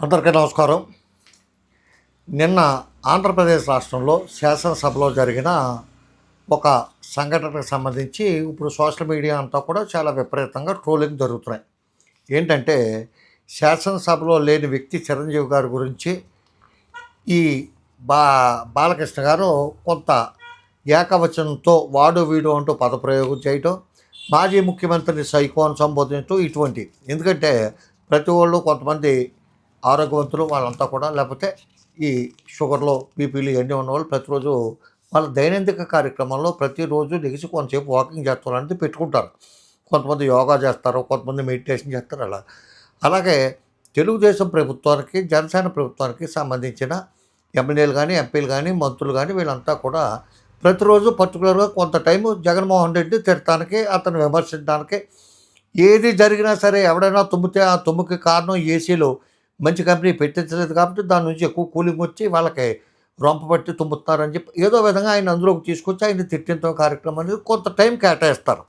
అందరికీ నమస్కారం. నిన్న ఆంధ్రప్రదేశ్ రాష్ట్రంలో శాసనసభలో జరిగిన ఒక సంఘటనకు సంబంధించి ఇప్పుడు సోషల్ మీడియా అంతా కూడా చాలా విపరీతంగా ట్రోలింగ్ జరుగుతున్నాయి. ఏంటంటే శాసనసభలో లేని వ్యక్తి చిరంజీవి గారి గురించి ఈ బా బాలకృష్ణ గారు కొంత ఏకవచనంతో వాడు వీడు అంటూ పదప్రయోగం చేయటం మాజీ ముఖ్యమంత్రిని సైకో అని సంబోధించడం ఇటువంటి ఎందుకంటే ప్రతి వాళ్ళు కొంతమంది ఆరోగ్యవంతులు వాళ్ళంతా కూడా లేకపోతే ఈ షుగర్లో బీపీలు ఇవన్నీ ఉన్నవాళ్ళు ప్రతిరోజు వాళ్ళ దైనందిక కార్యక్రమంలో ప్రతిరోజు దిగిసి కొంతసేపు వాకింగ్ చేస్తారనేది పెట్టుకుంటారు. కొంతమంది యోగా చేస్తారు కొంతమంది మెడిటేషన్ చేస్తారు అలా. అలాగే తెలుగుదేశం ప్రభుత్వానికి జనసేన ప్రభుత్వానికి సంబంధించిన ఎమ్మెల్యేలు కానీ ఎంపీలు కానీ మంత్రులు కానీ వీళ్ళంతా కూడా ప్రతిరోజు పర్టికులర్గా కొంత టైం జగన్మోహన్ రెడ్డి తిడటానికి అతను విమర్శించడానికి ఏది జరిగినా సరే ఎవడైనా తుమ్మితే ఆ తుమ్ముకి కారణం ఏసీలో. మంచి కంపెనీ పెట్టించలేదు కాబట్టి దాని నుంచి ఎక్కువ కూలింగ్ వచ్చి వాళ్ళకి రొంప పట్టి తుమ్ముతున్నారని చెప్పి ఏదో విధంగా ఆయన అందులోకి తీసుకొచ్చి ఆయన తిట్టించడం కార్యక్రమం అనేది కొంత టైం కేటాయిస్తారు.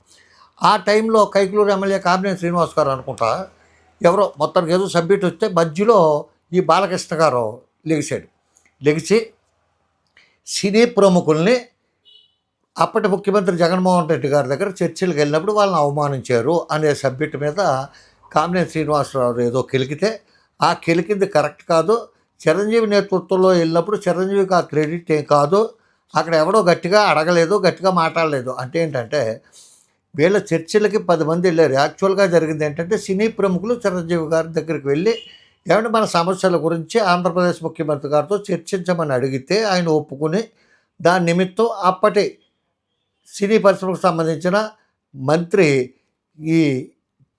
ఆ టైంలో కైకులూరు ఎమ్మెల్యే కామినేని శ్రీనివాస్ గారు అనుకుంటా ఎవరో మొత్తానికి ఏదో సబ్మిట్ వస్తే మధ్యలో ఈ బాలకృష్ణ గారు లెగిశాడు. లెగిసి సినీ ప్రముఖుల్ని అప్పటి ముఖ్యమంత్రి జగన్మోహన్ రెడ్డి గారి దగ్గర చర్చలకు వెళ్ళినప్పుడు వాళ్ళని అవమానించారు అనే సబ్జెక్ట్ మీద కామినేని శ్రీనివాసరావు ఏదో కెలికితే ఆ కెలికింది కరెక్ట్ కాదు. చిరంజీవి నేతృత్వంలో వెళ్ళినప్పుడు చిరంజీవికి ఆ క్రెడిట్ ఏం కాదు. అక్కడ ఎవడో గట్టిగా అడగలేదు గట్టిగా మాట్లాడలేదు. అంటే ఏంటంటే వీళ్ళ చర్చలకి పది మంది వెళ్ళారు. యాక్చువల్గా జరిగింది ఏంటంటే సినీ ప్రముఖులు చిరంజీవి గారి దగ్గరికి వెళ్ళి ఏమంటే మన సమస్యల గురించి ఆంధ్రప్రదేశ్ ముఖ్యమంత్రి గారితో చర్చించమని అడిగితే ఆయన ఒప్పుకుని దాని నిమిత్తం అప్పటి సినీ పరిశ్రమకు సంబంధించిన మంత్రి ఈ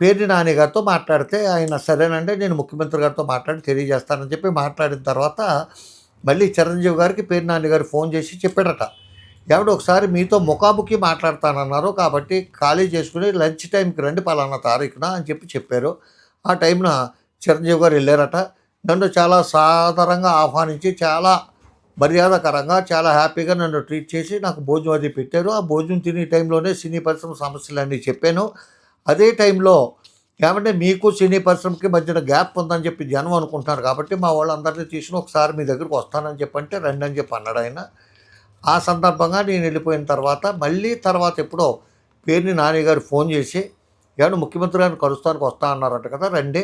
పేర్ని నాని గారితో మాట్లాడితే ఆయన సరేనంటే నేను ముఖ్యమంత్రి గారితో మాట్లాడి తెలియజేస్తానని చెప్పి మాట్లాడిన తర్వాత మళ్ళీ చిరంజీవి గారికి పేరు నాని గారు ఫోన్ చేసి చెప్పాడట. ఎవడ ఒకసారి మీతో ముఖాముఖి మాట్లాడతానన్నారు కాబట్టి ఖాళీ చేసుకుని లంచ్ టైంకి రండి పలానా తారీఖున అని చెప్పి చెప్పారు. ఆ టైంన చిరంజీవి గారు వెళ్ళారట. నన్ను చాలా సాధారణంగా ఆహ్వానించి చాలా మర్యాదకరంగా చాలా హ్యాపీగా నన్ను ట్రీట్ చేసి నాకు భోజనం అది పెట్టారు. ఆ భోజనం తినే టైంలోనే సినీ పరిశ్రమ సమస్యలన్నీ చెప్పాను. అదే టైంలో ఏమంటే మీకు సినీ పరిశ్రమకి మధ్యన గ్యాప్ ఉందని చెప్పి జనం అనుకుంటున్నారు కాబట్టి మా వాళ్ళందరినీ తీసుకుని ఒకసారి మీ దగ్గరికి వస్తానని చెప్పంటే రండి అని చెప్పి అన్నాడు ఆయన. ఆ సందర్భంగా నేను వెళ్ళిపోయిన తర్వాత మళ్ళీ తర్వాత ఎప్పుడో పేరుని నాన్నగారు ఫోన్ చేసి ఏమన్నా ముఖ్యమంత్రి గారిని కలుస్తానికి వస్తా అన్నారట కదా రండి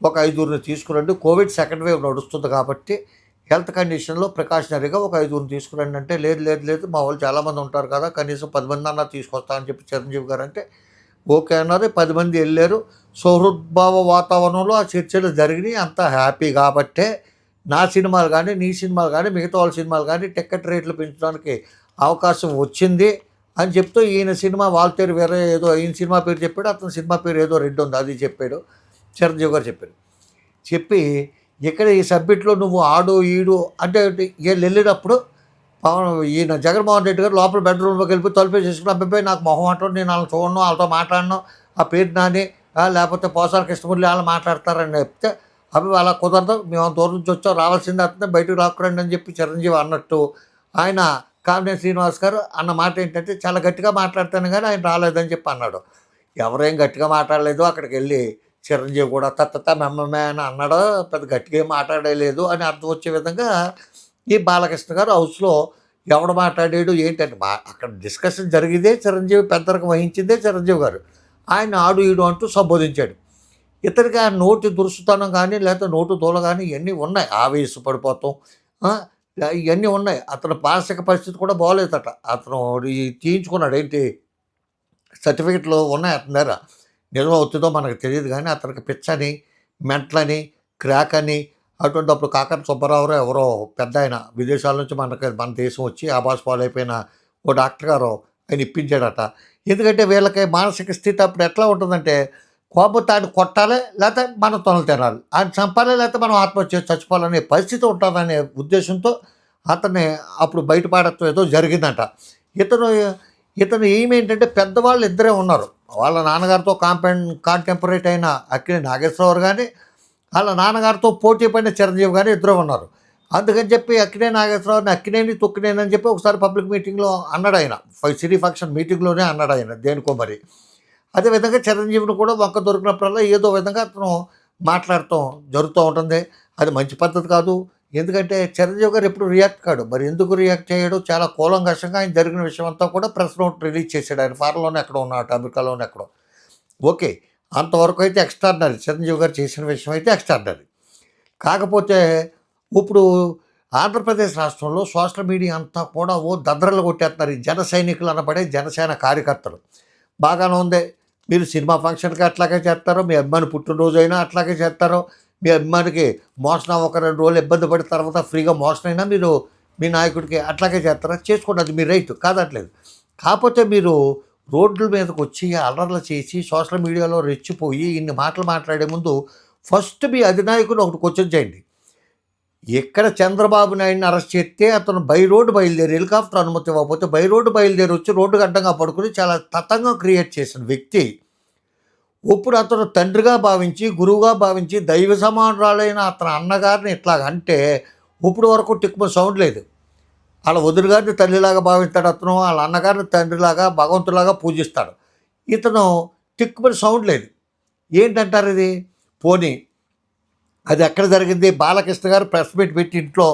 ఒక ఐదుగురిని తీసుకురండి. కోవిడ్ సెకండ్ వేవ్ నడుస్తుంది కాబట్టి హెల్త్ కండిషన్లో ప్రికాషనరీగా ఒక ఐదుగురిని తీసుకురండి. అంటే లేదు లేదు లేదు మా వాళ్ళు చాలామంది ఉంటారు కదా కనీసం పది మంది అన్నా తీసుకొస్తా అని చెప్పి చిరంజీవి గారు అంటే ఓకే అన్నారు. పది మంది వెళ్ళారు. సౌహృద్భావ వాతావరణంలో ఆ చర్చలు జరిగినాయి. అంత హ్యాపీ కాబట్టే నా సినిమాలు కానీ నీ సినిమాలు కానీ మిగతా వాళ్ళ సినిమాలు కానీ టికెట్ రేట్లు పెంచడానికి అవకాశం వచ్చింది అని చెప్తూ ఈయన సినిమా వాళ్ళ పేరు వేరే ఏదో ఈయన సినిమా పేరు చెప్పాడు. అతని సినిమా పేరు ఏదో రెడ్ ఉంది. అది చెప్పాడు. చిరంజీవి గారు చెప్పాడు చెప్పి ఇక్కడ ఈ సబ్మిట్లో నువ్వు ఆడు ఈడు అంటే వీళ్ళు వెళ్ళినప్పుడు పవన్ ఈయన జగన్మోహన్ రెడ్డి గారు లోపల బెడ్రూమ్లోకి వెళ్ళిపోయి తలుపు చేసుకుని అబ్బాయి నాకు మొహం అంటాడు నేను వాళ్ళని చూడను వాళ్ళతో మాట్లాడను ఆ పేరు నాని లేకపోతే పోసాల కృష్ణమూర్తి వాళ్ళు మాట్లాడతారని చెప్తే అవి అలా కుదరదు మేము దూరం నుంచి వచ్చాం రావాల్సింది అతనే బయటకు రాకురండి అని చెప్పి చిరంజీవి అన్నట్టు. ఆయన కామినేని శ్రీనివాస్ గారు అన్న మాట ఏంటంటే చాలా గట్టిగా మాట్లాడతాను కానీ ఆయన రాలేదని చెప్పి అన్నాడు. ఎవరేం గట్టిగా మాట్లాడలేదు అక్కడికి వెళ్ళి చిరంజీవి కూడా తత్తత మెమ్మమే అని అన్నాడు పెద్ద గట్టిగా ఏం మాట్లాడలేదు అని అర్థం వచ్చే విధంగా ఈ బాలకృష్ణ గారు హౌస్లో ఎవడు మాట్లాడాడు ఏంటంటే మా అక్కడ డిస్కషన్ జరిగితే చిరంజీవి పెద్దరికి వహించిందే చిరంజీవి గారు. ఆయన ఆడు ఈడు అంటూ సంబోధించాడు. ఇతనికి ఆ నోటి దురుసుతనం కానీ లేకపోతే నోటు దూల కానీ ఇవన్నీ ఉన్నాయి. ఆవేశపడిపోతాం పడిపోతాం. ఇవన్నీ ఉన్నాయి. అతని మానసిక పరిస్థితి కూడా బాగోలేదట అతను ఈ తీయించుకున్నాడు. ఏంటి? సర్టిఫికెట్లు ఉన్నాయి అతని దగ్గర నిజం అవుతుందో మనకు తెలియదు కానీ అతనికి పిచ్చని మెంట్లని క్రాక్ అని అటువంటి అప్పుడు కాకర సుబ్బారావు ఎవరో పెద్ద ఆయన విదేశాల నుంచి మనకి మన దేశం వచ్చి ఆబాస్ పాలైపోయిన ఓ డాక్టర్ గారు ఆయన ఇప్పించాడట. ఎందుకంటే వీళ్ళకి మానసిక స్థితి అప్పుడు ఎట్లా ఉంటుందంటే కోపం తాడు కొట్టాలి లేకపోతే మనం తొనలు తినాలి. ఆయన చంపాలి లేకపోతే మనం ఆత్మహత్య చేసి చచ్చిపోవాలనే పరిస్థితి ఉంటుందనే ఉద్దేశంతో అతన్ని అప్పుడు బయటపడటం ఏదో జరిగిందంట. ఇతను ఇతను ఏమేంటంటే పెద్దవాళ్ళు ఇద్దరే ఉన్నారు. వాళ్ళ నాన్నగారితో కాంపెన్ కాంటెంపరేట్ అయిన అక్కినే నాగేశ్వరరావు కానీ వాళ్ళ నాన్నగారితో పోటీ పడిన చిరంజీవి కానీ ఇద్దరు ఉన్నారు. అందుకని చెప్పి అక్కినే నాగేశ్వరరావుని అక్కినేని తొక్కినేని అని చెప్పి ఒకసారి పబ్లిక్ మీటింగ్లో అన్నాడు ఆయన. ఫైవ్ సిటీ ఫంక్షన్ మీటింగ్లోనే అన్నాడు ఆయన దేనికో మరి. అదేవిధంగా చిరంజీవిని కూడా వంక దొరికినప్పుడల్లా ఏదో విధంగా అతను మాట్లాడటం జరుగుతూ ఉంటుంది. అది మంచి పద్ధతి కాదు. ఎందుకంటే చిరంజీవి గారు ఎప్పుడు రియాక్ట్ కాడు. మరి ఎందుకు రియాక్ట్ చేయడు? చాలా కూలంకషంగా ఆయన జరిగిన విషయం అంతా కూడా ప్రెస్ నోట్ రిలీజ్ చేశాడు ఆయన. ఫారెన్లోనే ఎక్కడ ఉన్నాడు అమెరికాలోనే ఎక్కడో. ఓకే. అంతవరకు అయితే ఎక్స్ట్రాడినరీ చిరంజీవి గారు చేసిన విషయం అయితే ఎక్స్ట్రాడినరీ కాకపోతే ఇప్పుడు ఆంధ్రప్రదేశ్ రాష్ట్రంలో సోషల్ మీడియా అంతా కూడా ఓ దద్రలు కొట్టేస్తున్నారు. ఈ జన సైనికులు అనబడే జనసేన కార్యకర్తలు. బాగానే ఉంది. మీరు సినిమా ఫంక్షన్కి అట్లాగే చేస్తారు. మీ అభిమాని పుట్టినరోజు అయినా అట్లాగే చేస్తారు. మీ అభిమానికి మోసం ఒక రెండు రోజులు ఇబ్బంది పడిన తర్వాత ఫ్రీగా మోసం అయినా మీరు మీ నాయకుడికి అట్లాగే చేస్తారా? చేసుకోండి. అది మీ రైట్ కాదట్లేదు కాకపోతే మీరు రోడ్ల మీదకి వచ్చి అల్లర్లు చేసి సోషల్ మీడియాలో రెచ్చిపోయి ఇన్ని మాటలు మాట్లాడే ముందు ఫస్ట్ మీ అధినాయకుని ఒకటి క్వశ్చన్ చేయండి. ఎక్కడ చంద్రబాబు నాయుడిని అరెస్ట్ చేస్తే అతను బై రోడ్డు బయలుదేరి హెలికాప్టర్ అనుమతి ఇవ్వకపోతే బై రోడ్డు బయలుదేరి వచ్చి రోడ్డు అడ్డంగా పడుకుని చాలా తతంగం క్రియేట్ చేసిన వ్యక్తి. ఇప్పుడు అతను తండ్రిగా భావించి గురువుగా భావించి దైవ సమానురాలైన అతని అన్నగారిని ఇట్లా అంటే ఇప్పుడు వరకు టిక్మ సౌండ్ లేదు. వాళ్ళ వదురుగారిని తల్లిలాగా భావిస్తాడు అతను వాళ్ళ అన్నగారిని తండ్రిలాగా భగవంతులాగా పూజిస్తాడు. ఇతను తిక్కుమని సౌండ్ లేదు. ఏంటంటారు ఇది? పోనీ అది ఎక్కడ జరిగింది? బాలకృష్ణ గారు ప్రెస్ మీట్ పెట్టి ఇంట్లో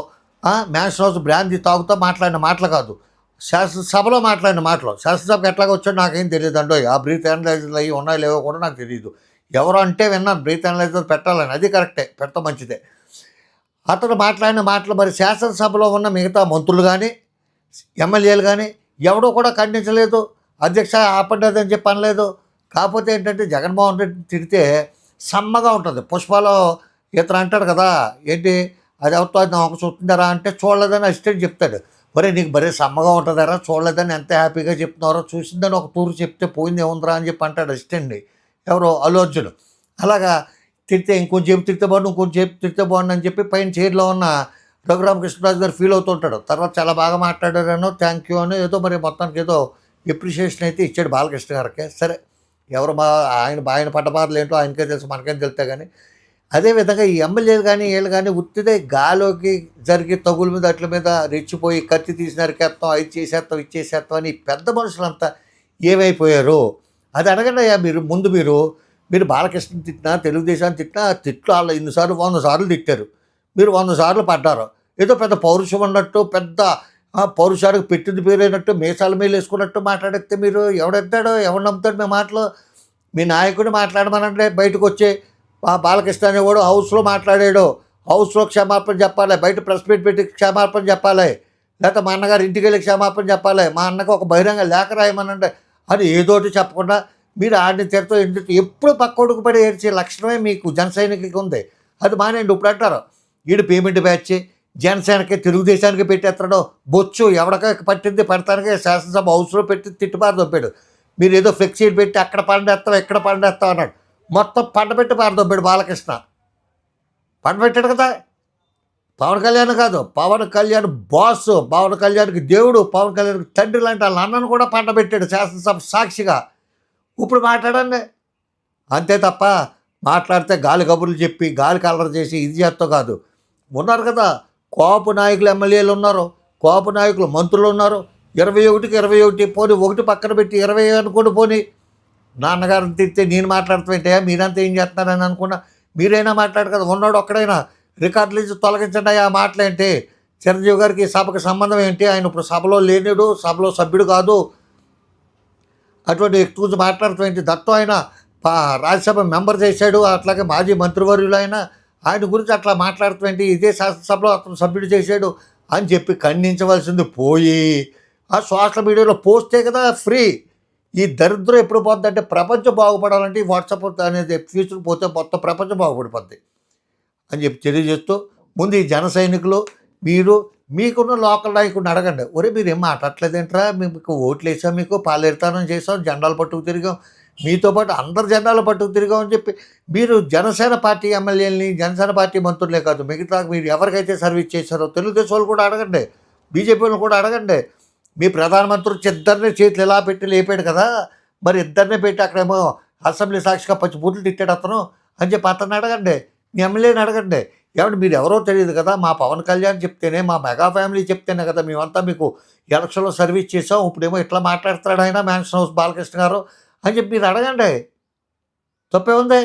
మ్యాన్స్ హౌస్ బ్రాంది తాగుతూ మాట్లాడిన మాటలు కాదు. శాసనసభలో మాట్లాడిన మాటలు. శాసనసభకి ఎట్లాగా వచ్చాడు నాకేం తెలియదు అండో ఆ బ్రీత్ అనలైజర్లు అవి ఉన్నాయో లేవో కూడా నాకు తెలియదు ఎవరు అంటే విన్నాను బ్రీత్ అనలైజర్ పెట్టాలని. అది కరెక్టే పెట్ట మంచిదే. అతను మాట్లాడిన మాటలు మరి శాసనసభలో ఉన్న మిగతా మంత్రులు కానీ ఎమ్మెల్యేలు కానీ ఎవడో కూడా ఖండించలేదు. అధ్యక్ష ఆపండి చెప్పి అనలేదు. కాకపోతే ఏంటంటే జగన్మోహన్ రెడ్డి తిడితే సమ్మగా ఉంటుంది. పుష్పలో ఇతను అంటాడు కదా ఏంటి? అది అవుతుంది ఒక చూస్తుందారా అంటే చూడలేదని అసిస్టెంట్ చెప్తాడు. మరి నీకు మరీ సమ్మగా ఉంటుందరా చూడలేదని ఎంత హ్యాపీగా చెప్తున్నారో చూసిందని ఒక తూరు చెప్తే పోయింది ఏముందిరా అని చెప్పి అంటాడు అసిస్టెంట్ని. ఎవరో అల్లు అర్జున్. అలాగా తిడితే ఇంకొంచెం తిడితే బాగుండు ఇంకొంచెం తిడితే బాగుండు అని చెప్పి పైన చైర్లో ఉన్న రఘురామకృష్ణరాజు గారు ఫీల్ అవుతుంటాడు. తర్వాత చాలా బాగా మాట్లాడారనో థ్యాంక్ యూ అని ఏదో మరి మొత్తానికి ఏదో ఎప్రిషియేషన్ అయితే ఇచ్చాడు బాలకృష్ణ గారికి. సరే ఎవరు మా ఆయన ఆయన పడ్డ బాధలు ఏంటో ఆయనకే తెలుసు మనకేం తెలుస్తే కానీ. అదేవిధంగా ఈ ఎమ్మెల్యేలు కానీ వీళ్ళు కానీ ఉత్తిదే గాలోకి జరిగే తగుల మీద అట్ల మీద రెచ్చిపోయి కత్తి తీసి నరికేస్తాం అది చేసేస్తాం ఇది చేసేస్తాం అని పెద్ద మనుషులంతా ఏమైపోయారు? అది అడగండి అయ్యా మీరు ముందు మీరు. మీరు బాలకృష్ణ తిట్టినా తెలుగుదేశాన్ని తిట్టినా తిట్లు వాళ్ళు ఎన్నిసార్లు వంద సార్లు తిట్టారు. మీరు వంద సార్లు పడ్డారు. ఏదో పెద్ద పౌరుషం అన్నట్టు పెద్ద పౌరుషాలకు పౌరుషానికి పెట్టింది పేరైనట్టు మీసాల మీద వేసుకున్నట్టు మాట్లాడితే మీరు ఎవడెత్తాడో ఎవడు నమ్ముతాడు మీ మాటలు? మీ నాయకుడిని మాట్లాడమనంటే బయటకు వచ్చే బాలకృష్ణ అనేవాడు హౌస్లో మాట్లాడాడు. హౌస్లో క్షమాపణ చెప్పాలి. బయట ప్రెస్ మీట్ పెట్టి క్షమాపణ చెప్పాలి. లేకపోతే మా అన్నగారు ఇంటికి వెళ్ళి క్షమాపణ చెప్పాలి. మా అన్నకు ఒక బహిరంగ లేఖ రాయమనంటే అది ఏదోటి చెప్పకుండా మీరు ఆడిని తెరతో ఎందుకు? ఎప్పుడు పక్కోడుకు పడి ఏడ్చే లక్షణమే మీకు జనసైనికుడికి ఉంది. అది మానేయండి. ఇప్పుడు అంటారు వీడు పేమెంట్ బ్యాచ్ జనసేనకి తెలుగుదేశానికి పెట్టేస్తాడో బొచ్చు ఎవడక పట్టింది పడతానికే శాసనసభ హౌస్లో పెట్టి తిట్టుబారు దొప్పాడు మీరు ఏదో ఫ్లెక్సీ పెట్టి అక్కడ పండేస్తాం ఇక్కడ పండేస్తాం అన్నాడు. మొత్తం పండబెట్టి పారదొబ్బాడు బాలకృష్ణ. పండబెట్టాడు కదా. పవన్ కళ్యాణ్ కాదు పవన్ కళ్యాణ్ బాస్ పవన్ కళ్యాణ్కి దేవుడు పవన్ కళ్యాణ్కి తండ్రి లాంటి వాళ్ళ అన్నను కూడా పండబెట్టాడు శాసనసభ సాక్షిగా. ఇప్పుడు మాట్లాడండి. అంతే తప్ప మాట్లాడితే గాలి కబుర్లు చెప్పి గాలి కలర్ చేసి ఇది చేస్తో కాదు. ఉన్నారు కదా కోపు నాయకులు ఎమ్మెల్యేలు ఉన్నారు కోపు నాయకులు మంత్రులు ఉన్నారు. ఇరవై ఒకటికి ఇరవై ఒకటి పోనీ ఒకటి పక్కన పెట్టి ఇరవై అనుకోండి పోనీ. నాన్నగారిని తిడితే నేను మాట్లాడుతుంటే మీరంతా ఏం చేస్తున్నారని అనుకున్నా. మీరైనా మాట్లాడు కదా ఉన్నాడు ఒక్కడైనా రికార్డులు ఇచ్చి తొలగించండి ఆ మాటలేంటి? చిరంజీవి గారికి సభకు సంబంధం ఏంటి? ఆయన ఇప్పుడు సభలో లేనిడు సభలో సభ్యుడు కాదు. అటువంటి వ్యక్తి గురించి దత్తం ఆయన పా- రాజ్యసభ మెంబర్ చేశాడు అట్లాగే మాజీ మంత్రివర్యులు ఆయన ఆయన గురించి అట్లా మాట్లాడటం ఇదే శాసనసభలో అతను సభ్యుడు చేశాడు అని చెప్పి ఖండించవలసింది పోయి ఆ సోషల్ మీడియాలో పోస్తే కదా ఫ్రీ. ఈ దరిద్రం ఎప్పుడు పోతుందంటే ప్రపంచం బాగుపడాలంటే వాట్సాప్ అనేది ఫ్యూచర్ పోతే మొత్తం ప్రపంచం బాగుపడిపోద్ది అని చెప్పి తెలియజేస్తూ ముందు ఈ జన సైనికులు మీరు మీకున్న లోకల్ నాయకుడిని అడగండి. ఒరే మీరు మాట్లాడలేదేంట్రా మీకు ఓట్లు వేసాం మీకు పాలేరుతానం చేసాం జెండాలు పట్టుకు తిరిగాం. మీతో పాటు అందరు జెండాలు పట్టుకు తిరిగాం అని చెప్పి మీరు జనసేన పార్టీ ఎమ్మెల్యేలని జనసేన పార్టీ మంత్రులే కాదు మిగతా మీరు ఎవరికైతే సర్వీస్ చేశారో తెలుగుదేశం వాళ్ళు కూడా అడగండి. బీజేపీ వాళ్ళు కూడా అడగండి. మీ ప్రధానమంత్రి వచ్చి ఇద్దరిని చేతులు ఎలా పెట్టి లేపాడు కదా? మరి ఇద్దరిని పెట్టి అక్కడేమో అసెంబ్లీ సాక్షిగా పచ్చి బూట్లు తిట్టాడు అతను అని చెప్పి అతను అడగండి. మీ ఎమ్మెల్యేని అడగండి. ఏమంటే మీరు ఎవరో తెలియదు కదా మా పవన్ కళ్యాణ్ చెప్తేనే మా మెగా ఫ్యామిలీ చెప్తేనే కదా మేమంతా మీకు ఎలక్షన్లో సర్వీస్ చేసాం ఇప్పుడేమో ఇట్లా మాట్లాడుతున్నాడు ఆయన మ్యాన్షన్ హౌస్ బాలకృష్ణ గారు అని చెప్పి మీరు అడగండి. తప్పే ఉంది.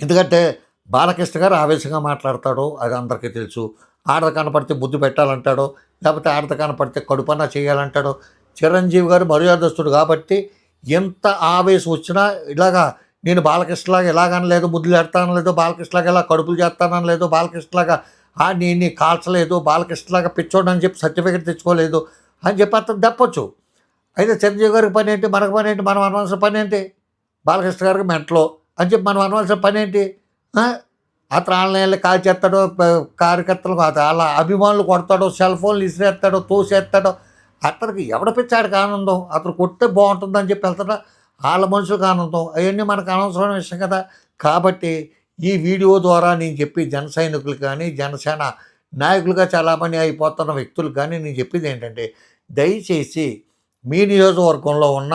ఎందుకంటే బాలకృష్ణ గారు ఆవేశంగా మాట్లాడతాడు అది అందరికీ తెలుసు. ఆడద కనపడితే బుద్ధి పెట్టాలంటాడో లేకపోతే ఆడద కనపడితే కడుపన్నా చేయాలంటాడు. చిరంజీవి గారు మర్యాదస్తుడు కాబట్టి ఎంత ఆవేశం వచ్చినా ఇలాగా నేను బాలకృష్ణలాగా ఎలాగనలేదు బుద్ధులు పెడతానలేదు బాలకృష్ణలాగా ఇలా కడుపులు చేస్తానలేదు బాలకృష్ణలాగా ఆ నేను కాల్చలేదు బాలకృష్ణలాగా పిచ్చోడు అని చెప్పి సర్టిఫికేట్ తెచ్చుకోలేదు అని చెప్పి అతను తప్పొచ్చు. అయితే చిరంజీవి గారికి పని ఏంటి? మనకు పని ఏంటి? మనం అనవలసిన పని ఏంటి? బాలకృష్ణ గారికి మెంటలో అని చెప్పి మనం అనవలసిన పని ఏంటి? అతను ఆన్లైన్లో కాల్ చేస్తాడో కార్యకర్తలు కాదు అభిమానులు కొడతాడో సెల్ ఫోన్లు ఇసిరేస్తాడో తోసేస్తాడో అతనికి ఎవడ పిచ్చాడికి ఆనందం అతను కొట్టే బాగుంటుందని చెప్పి వెళ్తాడా? వాళ్ళ మనుషులకు ఆనందం. అవన్నీ మనకు అనవసరమైన విషయం కదా. కాబట్టి ఈ వీడియో ద్వారా నేను చెప్పి జన సైనికులు కానీ జనసేన నాయకులుగా చాలామంది అయిపోతున్న వ్యక్తులు కానీ నేను చెప్పేది ఏంటంటే దయచేసి మీ నియోజకవర్గంలో ఉన్న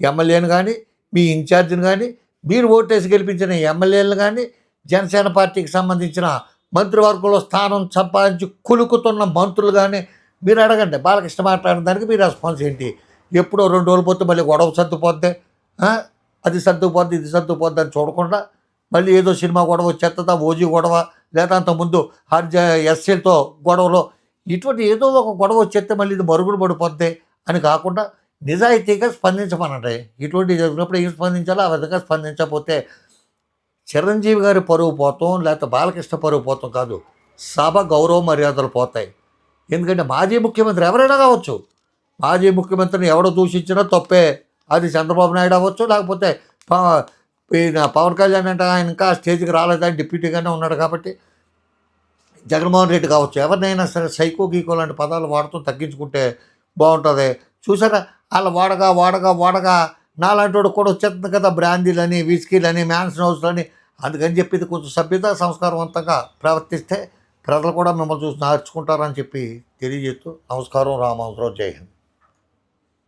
ఎమ్మెల్యేని కానీ మీ ఇన్ఛార్జిని కానీ మీరు ఓటేసి గెలిపించిన ఎమ్మెల్యేలు కానీ జనసేన పార్టీకి సంబంధించిన మంత్రివర్గంలో స్థానం సంపాదించి కులుకుతున్న మంత్రులు కానీ మీరు అడగండి. బాలకృష్ణ మాట్లాడిన దానికి మీ రెస్పాన్స్ ఏంటి? ఎప్పుడో రెండు రోజులు పోతే మళ్ళీ గొడవ సర్దుపోతే అది సర్దుకుపోద్ది ఇది సర్దుకుపోద్ది అని చూడకుండా మళ్ళీ ఏదో సినిమా గొడవ చెత్తదా ఓజీ గొడవ లేదా అంతకుముందు హర్జ ఎస్సీలతో గొడవలో ఇటువంటి ఏదో ఒక గొడవ వచ్చేస్తే మళ్ళీ ఇది మరుగుడు పడిపోద్ది అని కాకుండా నిజాయితీగా స్పందించమనండి. ఇటువంటి జరిగినప్పుడు ఏం స్పందించాలో ఆ విధంగా స్పందించకపోతే చిరంజీవి గారి పరువు పోతాం లేకపోతే బాలకృష్ణ పరువు పోతాం కాదు. సభ గౌరవ మర్యాదలు పోతాయి. ఎందుకంటే మాజీ ముఖ్యమంత్రి ఎవరైనా కావచ్చు. మాజీ ముఖ్యమంత్రిని ఎవడో దూషించినా తప్పే. అది చంద్రబాబు నాయుడు అవ్వచ్చు లేకపోతే పవన్ కళ్యాణ్ అంటే ఆయన ఇంకా స్టేజ్కి రాలేదని డిప్యూటీగానే ఉన్నాడు కాబట్టి జగన్మోహన్ రెడ్డి కావచ్చు. ఎవరినైనా సరే సైకో గీకో లాంటి పదాలు వాడుతూ తగ్గించుకుంటే బాగుంటుంది. చూసారా? వాళ్ళ వాడగా వాడగా వాడగా నాలాంటి వాడు కూడా వచ్చేస్తుంది కదా బ్రాందీలని విస్కీలని మ్యాన్సన్ హౌస్లని. అందుకని చెప్పి ఇది కొంచెం సభ్యత సంస్కారవంతంగా ప్రవర్తిస్తే ప్రజలు కూడా మిమ్మల్ని చూసి నేర్చుకుంటారని చెప్పి తెలియజేస్తూ నమస్కారం. రామాంతరావు జై హింద్.